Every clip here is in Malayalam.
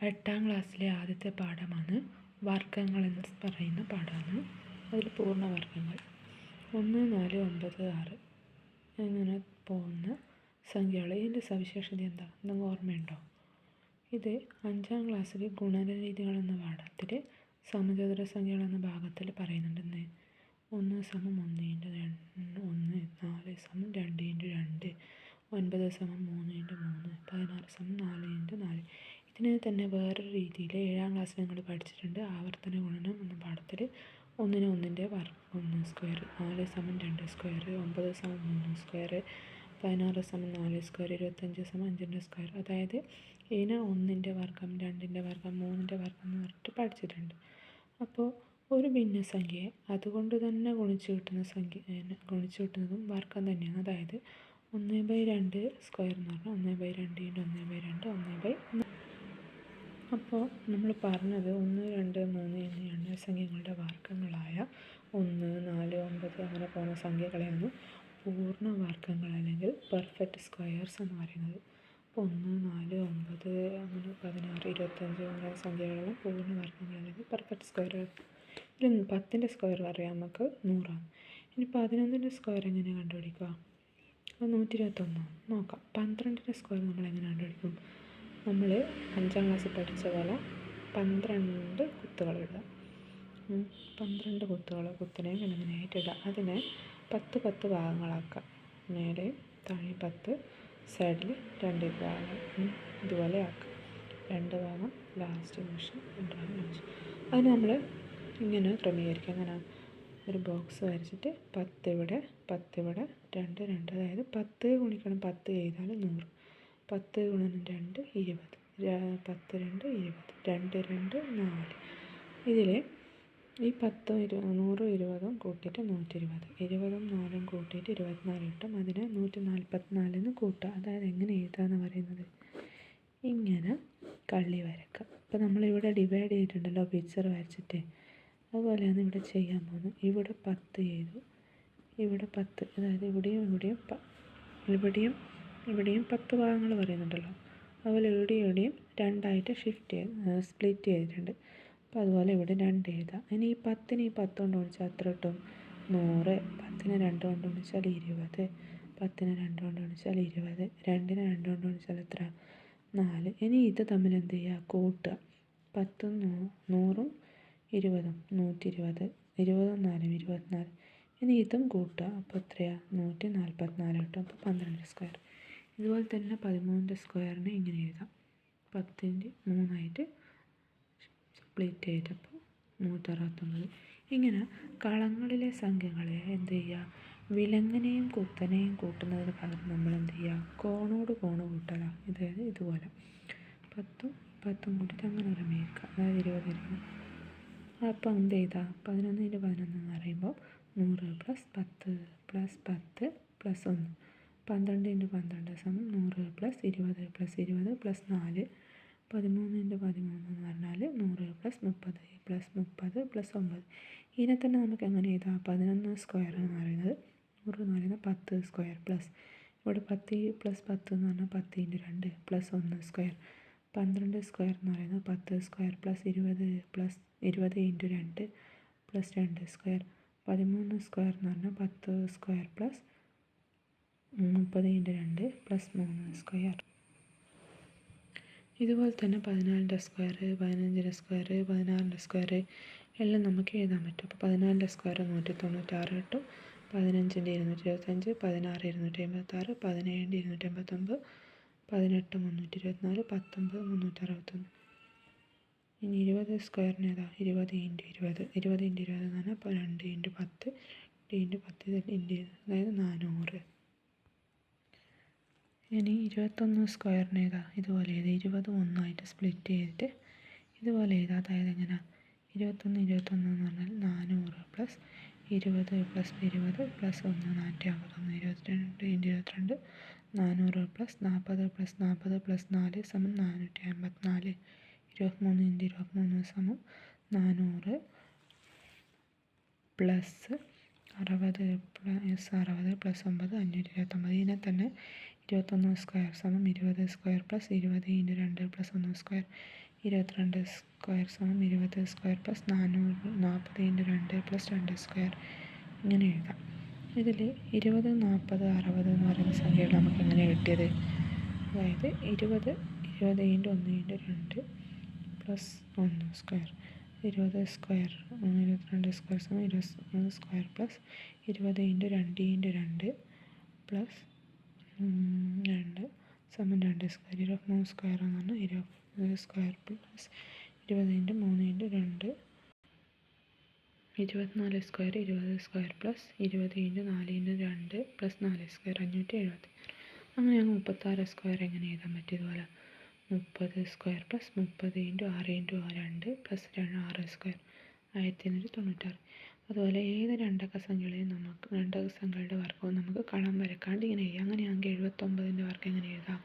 എട്ടാം ക്ലാസ്സിലെ ആദ്യത്തെ പാഠമാണ് വർഗങ്ങൾ എന്ന് പറയുന്ന പാഠമാണ്. അതിൽ പൂർണ പൂർണവർഗങ്ങൾ ഒന്ന് നാല് ഒമ്പത് ആറ്. അങ്ങനെ പോകുന്ന സംഖ്യകൾ ഇതിന്റെ സവിശേഷത എന്താ? എന്തെങ്കിലും ഓർമ്മയുണ്ടോ? ഇത് അഞ്ചാം ക്ലാസ്സിലെ ഗുണനരീതികൾ എന്ന പാഠത്തിൽ സമചതുര സംഖ്യകൾ എന്ന ഭാഗത്തിൽ പറയുന്നുണ്ടെന്ന് ഒന്ന് സമം ഒന്ന് ഇന്റു രണ്ട് ഒന്ന് നാല് സമം രണ്ട് ഇന്റു രണ്ട് ഒൻപത് സമം മൂന്ന് ഇന്റു മൂന്ന് പതിനാറ് സമം നാല് ഇന്റു നാല്. ഇതിനെ തന്നെ വേറൊരു രീതിയിൽ ഏഴാം ക്ലാസ്സിൽ ഞങ്ങൾ പഠിച്ചിട്ടുണ്ട്. ആവർത്തന ഗുണനം എന്ന പാഠത്തിൽ ഒന്നിന് ഒന്നിന്റെ വർഗം ഒന്ന് സ്ക്വയർ നാല് സമം രണ്ട് സ്ക്വയർ ഒമ്പത് സമം മൂന്ന് സ്ക്വയർ പതിനാറ് സമം നാല് സ്ക്വയർ ഇരുപത്തഞ്ച് സമം അഞ്ചിന്റെ സ്ക്വയർ അതായത് ഇതിനെ ഒന്നിന്റെ വർഗം രണ്ടിന്റെ വർഗം മൂന്നിന്റെ വർഗം എന്ന് പറഞ്ഞിട്ട് പഠിച്ചിട്ടുണ്ട്. അപ്പോൾ ഒരു ഭിന്നസംഖ്യയെ അതുകൊണ്ട് തന്നെ ഗുണിച്ച് കിട്ടുന്ന സംഖ്യ ഗുണിച്ച് കിട്ടുന്നതും വർഗം തന്നെയാണ്. അതായത് ഒന്ന് ബൈ രണ്ട് സ്ക്വയർ എന്ന് പറഞ്ഞാൽ ഒന്ന് ബൈ രണ്ട് ഇന്റു ഒന്ന് ബൈ രണ്ട് ഒന്ന് ബൈ അപ്പോൾ നമ്മൾ പറഞ്ഞത് ഒന്ന് രണ്ട് മൂന്ന് എന്നീ സംഖ്യകളുടെ വർഗങ്ങളായ ഒന്ന് നാല് ഒമ്പത് അങ്ങനെ പോകുന്ന സംഖ്യകളെയാണ് പൂർണ വർഗങ്ങൾ അല്ലെങ്കിൽ പെർഫെക്റ്റ് സ്ക്വയേഴ്സ് എന്ന് പറയുന്നത്. അപ്പോൾ ഒന്ന് നാല് ഒമ്പത് അങ്ങനെ പതിനാറ് ഇരുപത്തഞ്ച് അങ്ങനെ സംഖ്യകളെല്ലാം പൂർണ വർഗങ്ങൾ അല്ലെങ്കിൽ പെർഫെക്റ്റ് സ്ക്വയറുകൾ ഇതിൽ പത്തിന്റെ സ്ക്വയർ അറിയാം നമുക്ക് നൂറാണ്. ഇനി പതിനൊന്നിന്റെ സ്ക്വയർ എങ്ങനെ കണ്ടുപിടിക്കുക? അത് നൂറ്റി ഇരുപത്തൊന്നാണ് നോക്കാം. പന്ത്രണ്ടിന്റെ സ്ക്വയർ നമ്മൾ എങ്ങനെ കണ്ടുപിടിക്കും? നമ്മൾ അഞ്ചാം ക്ലാസ്സിൽ പഠിച്ച പോലെ പന്ത്രണ്ട് കുത്തുകൾ പന്ത്രണ്ട് കുത്തുകൾ കുത്തിനെ ഇങ്ങനെ ഇടുക അതിനെ പത്ത് പത്ത് ഭാഗങ്ങളാക്കുക നേരെ താഴെ പത്ത് സൈഡിൽ രണ്ട് ഭാഗം. ഇതുപോലെ ആക്കുക രണ്ട് ഭാഗം ലാസ്റ്റ് നിമിഷം രണ്ട് ഭാഗം ലാസ്റ്റ് അതിന് നമ്മൾ ഇങ്ങനെ ക്രമീകരിക്കുക അങ്ങനെ ഒരു ബോക്സ് വരച്ചിട്ട് പത്ത് ഇവിടെ പത്ത് ഇവിടെ രണ്ട് രണ്ട്. അതായത് പത്ത് ഗുണിക്കണം പത്ത് ചെയ്താൽ നൂറ്. പത്ത് ഗുണനം രണ്ട് ഇരുപത്. പത്ത് രണ്ട് ഇരുപത്. രണ്ട് രണ്ട് നാല്. ഇതിൽ ഈ പത്തും ഇരുപത് നൂറും ഇരുപതും കൂട്ടിയിട്ട് നൂറ്റി ഇരുപത് ഇരുപതും നാലും കൂട്ടിയിട്ട് ഇരുപത്തിനാല് കിട്ടും. അതിനെ നൂറ്റി നാൽപ്പത്തിനാലിന് കൂട്ടുക. അതായത് എങ്ങനെ എഴുതാന്ന് പറയുന്നത്? ഇങ്ങനെ കള്ളി വരക്കുക അപ്പോൾ നമ്മളിവിടെ ഡിവൈഡ് ചെയ്തിട്ടുണ്ടല്ലോ പിക്ചർ വരച്ചിട്ട്. അതുപോലെയാണ് ഇവിടെ ചെയ്യാൻ പോകുന്നത്. ഇവിടെ പത്ത് ചെയ്തു ഇവിടെ പത്ത്. അതായത് ഇവിടെയും ഇവിടെയും ഇവിടെയും ഇവിടെയും പത്ത് ഭാഗങ്ങൾ പറയുന്നുണ്ടല്ലോ. അതുപോലെ ഇവിടെയും ഇവിടെയും രണ്ടായിട്ട് ഷിഫ്റ്റ് ചെയ്ത് സ്പ്ലിറ്റ് ചെയ്തിട്ടുണ്ട്. അപ്പോൾ അതുപോലെ ഇവിടെ രണ്ട് എഴുതാം. ഇനി ഈ പത്തിന് ഈ പത്ത് കൊണ്ട് ഗുണിച്ചാൽ എത്ര കിട്ടും? നൂറ്. പത്തിന് രണ്ട് കൊണ്ട് ഗുണിച്ചാൽ ഇരുപത്. പത്തിന് രണ്ട് കൊണ്ട് ഗുണിച്ചാൽ ഇരുപത്. രണ്ടിന് രണ്ട് കൊണ്ട് ഗുണിച്ചാൽ എത്ര? നാല്. ഇനി ഇത് തമ്മിൽ എന്ത് ചെയ്യുക? കൂട്ടുക. പത്തും നൂറും ഇരുപതും. നൂറ്റി ഇരുപത് ഇരുപതും നാലും ഇരുപത്തിനാല്. ഇനി ഇതും കൂട്ടുക. അപ്പോൾ എത്രയാണ് നൂറ്റി നാൽപ്പത്തിനാല് കിട്ടും. അപ്പോൾ പന്ത്രണ്ട് സ്ക്വയർ ഇതുപോലെ തന്നെ പതിമൂന്നിന്റെ സ്ക്വയറിനെ ഇങ്ങനെ എഴുതാം. പത്തിന്റെ മൂന്നായിട്ട് സ്പ്ലിറ്റ് ചെയ്തപ്പോൾ നൂറ്ററുപത്തൊമ്പത്. ഇങ്ങനെ കളങ്ങളിലെ സംഖ്യകളെ എന്ത് ചെയ്യുക? വിലങ്ങനെയും കുത്തനെയും കൂട്ടുന്നതിന് പകരം നമ്മൾ എന്ത് ചെയ്യുക? കോണോട് കോണ് കൂട്ടലാണ് അതായത് ഇതുപോലെ. പത്തും പത്തും കൂട്ടിയിട്ട് അങ്ങനെ ക്രമീകരിക്കുക അതായത് ഇരുപത് ഇരുപത്. അപ്പം എന്ത് ചെയ്താൽ പതിനൊന്നിന്റെ പതിനൊന്ന് എന്ന് പറയുമ്പോൾ നൂറ് പ്ലസ് പത്ത് പ്ലസ് പത്ത് പ്ലസ് ഒന്ന്. പന്ത്രണ്ട് ഇന്റു പന്ത്രണ്ട് സമം നൂറ് പ്ലസ് ഇരുപത് പ്ലസ് ഇരുപത് പ്ലസ് നാല് പതിമൂന്ന് ഇന്റു പതിമൂന്ന് എന്ന് പറഞ്ഞാൽ നൂറ് പ്ലസ് മുപ്പത് പ്ലസ് മുപ്പത് പ്ലസ് ഒമ്പത് ഇതിനെ തന്നെ നമുക്ക് എങ്ങനെ എഴുതാം പതിനൊന്ന് സ്ക്വയർ എന്ന് പറയുന്നത് നൂറ് എന്ന് പറയുന്നത് പത്ത് സ്ക്വയർ പ്ലസ് ഇവിടെ പത്ത് പ്ലസ് പത്ത് എന്ന് പറഞ്ഞാൽ പത്ത് ഇന്റു രണ്ട് പ്ലസ് ഒന്ന് സ്ക്വയർ പന്ത്രണ്ട് സ്ക്വയർ എന്ന് പറയുന്നത് പത്ത് സ്ക്വയർ പ്ലസ് ഇരുപത് പ്ലസ് ഇരുപത് ഇന്റു രണ്ട് പ്ലസ് രണ്ട് സ്ക്വയർ പതിമൂന്ന് സ്ക്വയർ എന്ന് പറഞ്ഞാൽ പത്ത് സ്ക്വയർ പ്ലസ് മുപ്പത് ഇന്റു രണ്ട് പ്ലസ് മൂന്ന് സ്ക്വയർ. ഇതുപോലെ തന്നെ പതിനാലിന്റെ സ്ക്വയർ പതിനഞ്ചിന്റെ സ്ക്വയർ പതിനാറിന്റെ സ്ക്വയർ എല്ലാം നമുക്ക് എഴുതാൻ പറ്റും. അപ്പോൾ പതിനാലിന്റെ സ്ക്വയർ നൂറ്റി തൊണ്ണൂറ്റാറ് കിട്ടും. പതിനഞ്ചിന്റെ ഇരുന്നൂറ്റി ഇരുപത്തഞ്ച് പതിനാറ് ഇരുന്നൂറ്റി അമ്പത്താറ് പതിനേഴിന്റെ ഇരുന്നൂറ്റി അമ്പത്തൊമ്പത് പതിനെട്ട് മുന്നൂറ്റി ഇരുപത്തിനാല് പത്തൊമ്പത് മുന്നൂറ്റി അറുപത്തൊന്ന് ഇനി ഇരുപത് സ്ക്വയറിന് ഏതാ? ഇരുപത് ഇന്റു ഇരുപത്. ഇരുപത് ഇന്റു ഇരുപത് എന്ന് പറഞ്ഞാൽ രണ്ട് ഇന്റു പത്ത് ഇന്റു പത്ത് ഇന്റു അതായത് നാനൂറ്. ഇനി ഇരുപത്തൊന്ന് സ്ക്വയറിന് ഏതാ? ഇതുപോലെ ചെയ്ത് ഇരുപത് ഒന്നായിട്ട് സ്പ്ലിറ്റ് ചെയ്തിട്ട് ഇതുപോലെ ചെയ്താൽ അതായത് എങ്ങനെ? ഇരുപത്തൊന്ന് ഇരുപത്തൊന്ന് എന്ന് പറഞ്ഞാൽ നാനൂറ് പ്ലസ് ഇരുപത് പ്ലസ് ഇരുപത് പ്ലസ് ഒന്ന് നാനൂറ്റി അമ്പത്തൊന്ന് ഇരുപത്തിരണ്ട് ഇന്റു ഇരുപത്തിരണ്ട് നാനൂറ് പ്ലസ് നാൽപ്പത് പ്ലസ് നാൽപ്പത് പ്ലസ് നാല് സമം നാനൂറ്റി അമ്പത്തിനാല്. ഇരുപത്തിമൂന്ന് ഇന്റു ഇരുപത്തിമൂന്ന് സമം നാനൂറ് പ്ലസ് അറുപത് പ്ലസ് അറുപത് പ്ലസ് ഒമ്പത് അഞ്ഞൂറ്റി ഇരുപത്തൊമ്പത്. ഇതിനെ തന്നെ ഇരുപത്തൊന്ന് സ്ക്വയർ സമം ഇരുപത് സ്ക്വയർ പ്ലസ് ഇരുപത് ഇന്റു രണ്ട് പ്ലസ് ഒന്ന് സ്ക്വയർ ഇരുപത്തിരണ്ട് സ്ക്വയർ സമം ഇരുപത് സ്ക്വയർ പ്ലസ് നാനൂറ് നാൽപ്പത് ഇന്റു രണ്ട് പ്ലസ് രണ്ട് സ്ക്വയർ ഇങ്ങനെ എഴുതാം. ഇതിൽ ഇരുപത് നാൽപ്പത് അറുപത് എന്ന് പറയുന്ന സംഖ്യകൾ നമുക്ക് എങ്ങനെ കിട്ടിയത്? അതായത് ഇരുപത് ഇരുപത് ഇന്റു ഒന്ന് ഇന്റു രണ്ട് പ്ലസ് ഒന്ന് സ്ക്വയർ. ഇരുപത് സ്ക്വയർ ഇരുപത്തിരണ്ട് സ്ക്വയർ സമം ഇരുപത് സ്ക്വയർ പ്ലസ് ഇരുപത് ഇന്റു രണ്ട് ഇന്റു രണ്ട് പ്ലസ് രണ്ട്. സമം രണ്ട് സ്ക്വയർ ഇരുപത്തിമൂന്ന് സ്ക്വയർ എന്ന് പറഞ്ഞാൽ ഇരുപത് സ്ക്വയർ പ്ലസ് ഇരുപതിന്റെ മൂന്ന് ഇന്റു രണ്ട്. ഇരുപത്തിനാല് സ്ക്വയർ ഇരുപത് സ്ക്വയർ പ്ലസ് ഇരുപത് ഇന്റു നാല് ഇന്റു രണ്ട് പ്ലസ് നാല് സ്ക്വയർ അഞ്ഞൂറ്റി എഴുപത്തി അങ്ങനെ ഞങ്ങൾ മുപ്പത്താറ് സ്ക്വയർ എങ്ങനെ എഴുതാൻ പറ്റിയതുപോലെ മുപ്പത് സ്ക്വയർ പ്ലസ് മുപ്പത് ഇന്റു ആറ് ഇന്റു രണ്ട് പ്ലസ് രണ്ട് ആറ് സ്ക്വയർ ആയിരത്തി എണ്ണൂറ്റി തൊണ്ണൂറ്റാറ്. അതുപോലെ ഏത് രണ്ടക്ക സംഖ്യകളെയും നമുക്ക് രണ്ടക്ക സംഖ്യകളുടെ വർഗവും നമുക്ക് കളം വരക്കാണ്ട് ഇങ്ങനെ എഴുതാം. അങ്ങനെയാണെങ്കിൽ എഴുപത്തൊമ്പതിന്റെ വർഗം എങ്ങനെ എഴുതാം?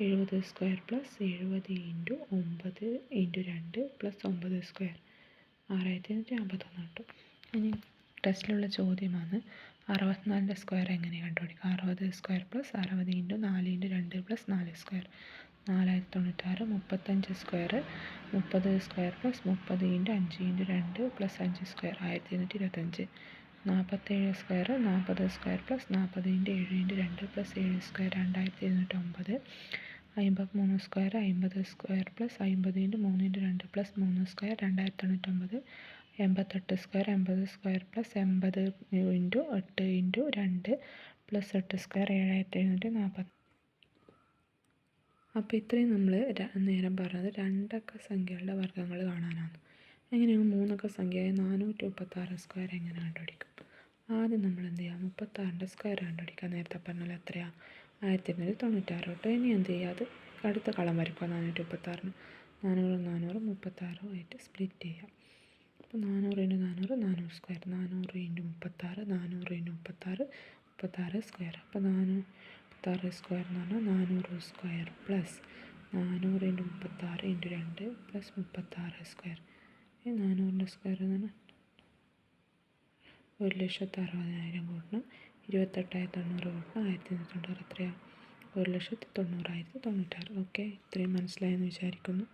എഴുപത് സ്ക്വയർ പ്ലസ് എഴുപത് ഇന്റു ഒമ്പത് ഇന്റു രണ്ട് പ്ലസ് ഒമ്പത് സ്ക്വയർ. ആറായിരത്തി അഞ്ഞൂറ്റി അമ്പത്തൊന്ന് കിട്ടും. ഇനി ടെസ്റ്റിലുള്ള ചോദ്യമാണ് അറുപത്തിനാലിന്റെ സ്ക്വയർ എങ്ങനെ കണ്ടുപിടിക്കുക അറുപത് സ്ക്വയർ പ്ലസ് അറുപത് ഇന്റു നാല് ഇന്റു രണ്ട് പ്ലസ് നാല് സ്ക്വയർ. നാലായിരത്തി തൊണ്ണൂറ്റാറ് മുപ്പത്തഞ്ച് സ്ക്വയർ മുപ്പത് സ്ക്വയർ പ്ലസ് മുപ്പത് ഇന്റു അഞ്ച് ഇന്റു രണ്ട് പ്ലസ് അഞ്ച് സ്ക്വയർ ആയിരത്തി ഇരുന്നൂറ്റി ഇരുപത്തഞ്ച് നാൽപ്പത്തേഴ് സ്ക്വയർ നാൽപ്പത് സ്ക്വയർ പ്ലസ് നാൽപ്പത് ഇന്റു ഏഴ് ഇന്റു രണ്ട് പ്ലസ് ഏഴ് സ്ക്വയർ രണ്ടായിരത്തി ഇരുന്നൂറ്റൊമ്പത് അമ്പത്തിമൂന്ന് സ്ക്വയർ അമ്പത് സ്ക്വയർ പ്ലസ് അമ്പത് ഇന്റു മൂന്ന് ഇന്റു രണ്ട് പ്ലസ് മൂന്ന് സ്ക്വയർ രണ്ടായിരത്തി തൊണ്ണൂറ്റൊമ്പത് എൺപത്തെട്ട് സ്ക്വയർ എൺപത് സ്ക്വയർ പ്ലസ് എൺപത് ഇന്റു എട്ട് ഇന്റു രണ്ട് പ്ലസ് എട്ട് സ്ക്വയർ ഏഴായിരത്തി എഴുന്നൂറ്റി നാൽപ്പത്തി അപ്പോൾ ഇത്രയും നമ്മൾ നേരം പറഞ്ഞത് രണ്ടക്ക സംഖ്യകളുടെ വർഗങ്ങൾ കാണാനാണ്. എങ്ങനെയാണ് മൂന്നക്ക സംഖ്യയായ നാനൂറ്റി മുപ്പത്താറ് സ്ക്വയർ എങ്ങനെ കണ്ടുപിടിക്കും? ആദ്യം നമ്മൾ എന്ത് ചെയ്യുക മുപ്പത്താറിന്റെ സ്ക്വയർ കണ്ടുപിടിക്കുക നേരത്തെ പറഞ്ഞാൽ എത്രയാണ് ആയിരത്തി ഇരുന്നൂറ്റി തൊണ്ണൂറ്റാറ് തൊട്ട് ഇനി എന്ത് ചെയ്യുക അത് അടുത്ത കളം വരയ്ക്കുക നാനൂറ്റി മുപ്പത്താറിന് നാനൂറ് നാനൂറ് മുപ്പത്താറും ആയിട്ട് സ്പ്ലിറ്റ് ചെയ്യുക അപ്പോൾ നാനൂറ് ഇന്റു നാനൂറ് നാനൂറ് സ്ക്വയർ നാനൂറ് ഇന്റു മുപ്പത്താറ് നാനൂറ് ഇന്റു മുപ്പത്താറ് മുപ്പത്താറ് സ്ക്വയർ അപ്പോൾ നാനൂറ് മുപ്പത്താറ് സ്ക്വയർ എന്ന് പറഞ്ഞാൽ നാനൂറ് സ്ക്വയർ പ്ലസ് നാനൂറ് ഇന്റു മുപ്പത്താറ് ഇന്റു രണ്ട് പ്ലസ് മുപ്പത്താറ് സ്ക്വയർ. ഈ നാനൂറിന്റെ സ്ക്വയർ എന്ന് പറഞ്ഞാൽ ഒരു ലക്ഷത്തി അറുപതിനായിരം കൂട്ടണം ഇരുപത്തെട്ടായിരത്തി തൊണ്ണൂറ് കൂട്ടണം ആയിരത്തി ഇരുന്നൂറ്റി തൊണ്ണൂറ് എത്രയാണ്? ഒരു ലക്ഷത്തി തൊണ്ണൂറായിരത്തി തൊണ്ണൂറ്റാറ്. ഓക്കെ ഇത്രയും മനസ്സിലായെന്ന് വിചാരിക്കുന്നു.